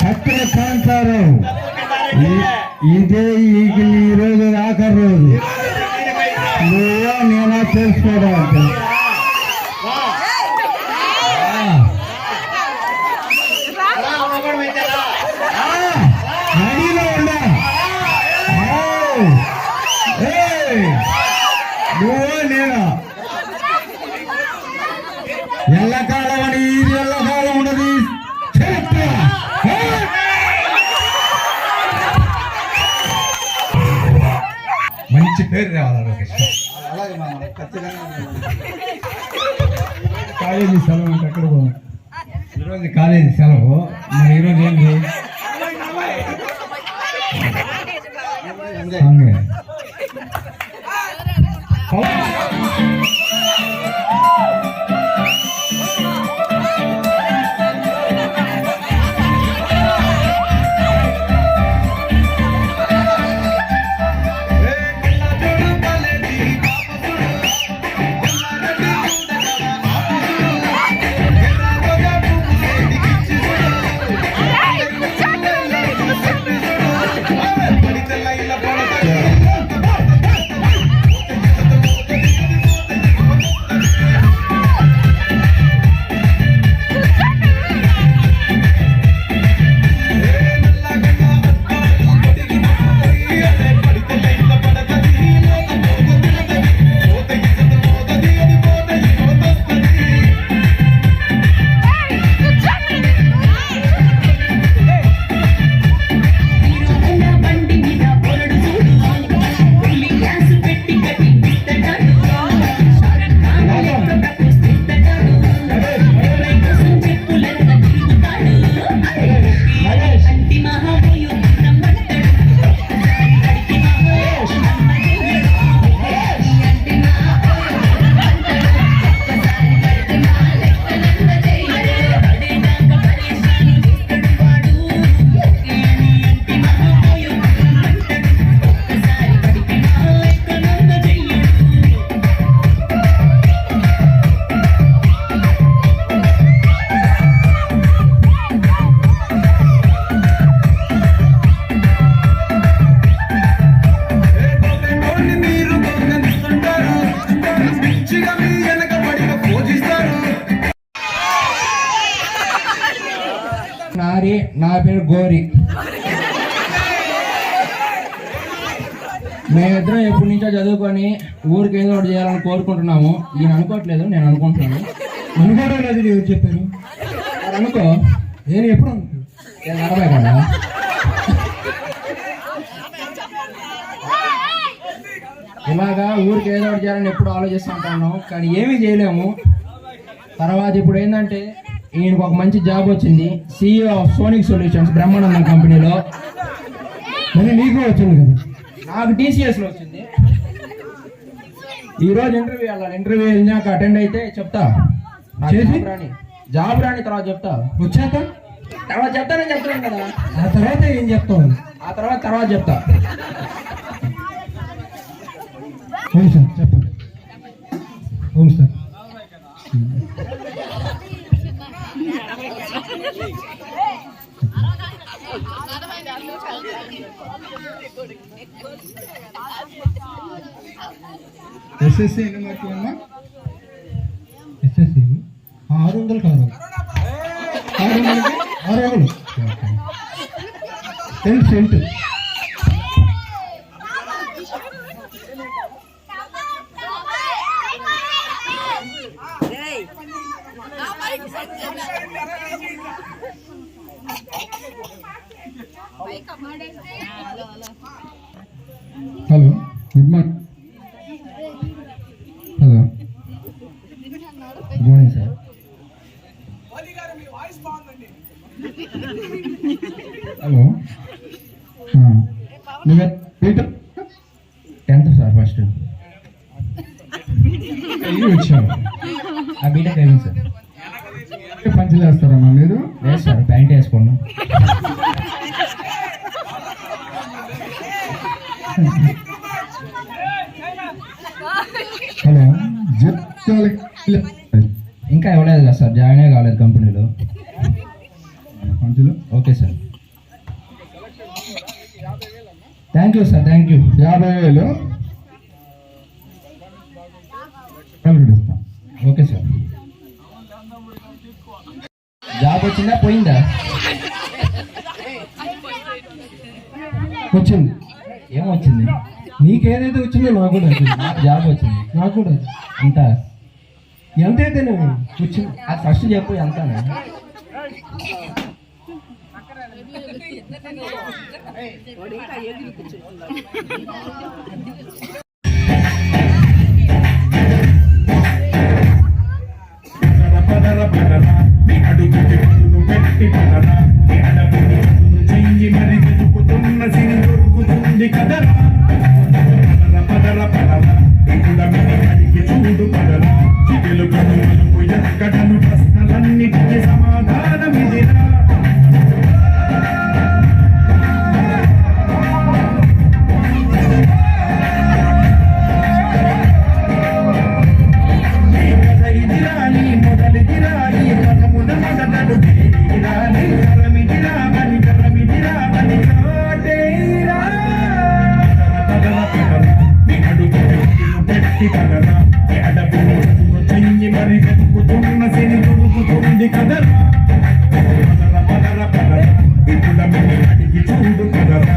కత్తిర కాంతారావు ఇదే ఈ ఈ రోజు ఆఖరి రోజు. నువ్వా నేనా తెలుసుకోవడానికి నువ్వా నేనా? మంచి పేరు రావాలి లోకేష్. కాలేజీ సెలవు అంటే ఎక్కడ పోదాం ఈరోజు కాలేజీ సెలవు. మరి ఈరోజు ఏంటి? నా పేరు గోరి. మేమిద్దరం ఎప్పటి నుంచో చదువుకొని ఊరికి ఏదో ఒకటి చేయాలని కోరుకుంటున్నాము. ఈయన అనుకోవట్లేదు నేను అనుకుంటున్నాను. అనుకోవడం లేదు చెప్పారు మరి అనుకో నేను ఎప్పుడు నేను అరవై కదా? ఇలాగా ఊరికి ఏదో ఒకటి చేయాలని ఎప్పుడు ఆలోచిస్తుంటాను కానీ ఏమీ చేయలేము. తర్వాత ఇప్పుడు ఏంటంటే ఈయనకు ఒక మంచి జాబ్ వచ్చింది CEO of Sonic Solutions Brahmanandam కంపెనీలో. మరి నీకు వచ్చింది కదా? నాకు టీసీఎస్లో వచ్చింది. ఈ రోజు ఇంటర్వ్యూ వెళ్ళాలి ఇంటర్వ్యూ వెళ్ళాక అటెండ్ అయితే చెప్తా. చేసి? జాబ్ రాని జాబ్ రాని తర్వాత చెప్తా. వచ్చాక తర్వాత చెప్తానని చెప్తాను కదా. ఆ తర్వాత ఏం చెప్తావు? ఆ తర్వాత తర్వాత చెప్తా. అవును సార్? చెప్పండి. అవును సార్? ఎస్ఎస్సి ఎన్ని మార్కులు అమ్మా? ఎస్ఎస్సి ఆరు వందలు కాదు ఆరు వందలకి ఆరు వందలు. Cent cent. Hello good morning. Hello. Good morning sir. Hello. నువ్వే పీటర్ టెన్త్ సార్ ఫస్ట్ అయ్యి వచ్చావు ఆ బీటెక్ అయింది సార్ పంచలు వేస్తారమ్మా మీరు? సార్ ప్యాంట్ వేసుకున్నా హలో ఇంకా ఇవ్వలేదు కదా సార్ జాయిన్ కాలేదు కంపెనీలో. Okay sir. Thank you sir thank you యాభై వేలు. వచ్చిందా? పోయిందా? వచ్చింది. ఏమొచ్చింది నీకేదైతే వచ్చిందో నాకు కూడా వచ్చింది. నాకు జాబ్ వచ్చింది. నాకు కూడా ఎంత నువ్వు వచ్చింది అది ఫస్ట్ చెప్పు ఎంత కడను ప్రశ్నలన్నిటికీ సమాధానం ఇదిరా పరిగెత్తి కదరా పేద పిల్లలకు చెయ్యి పరిగెత్తుకుతున్న సిరి దొరుకుతుంది కదరా పదర పదర పదర ఇప్పుడు అడిగి చూడు కదరా.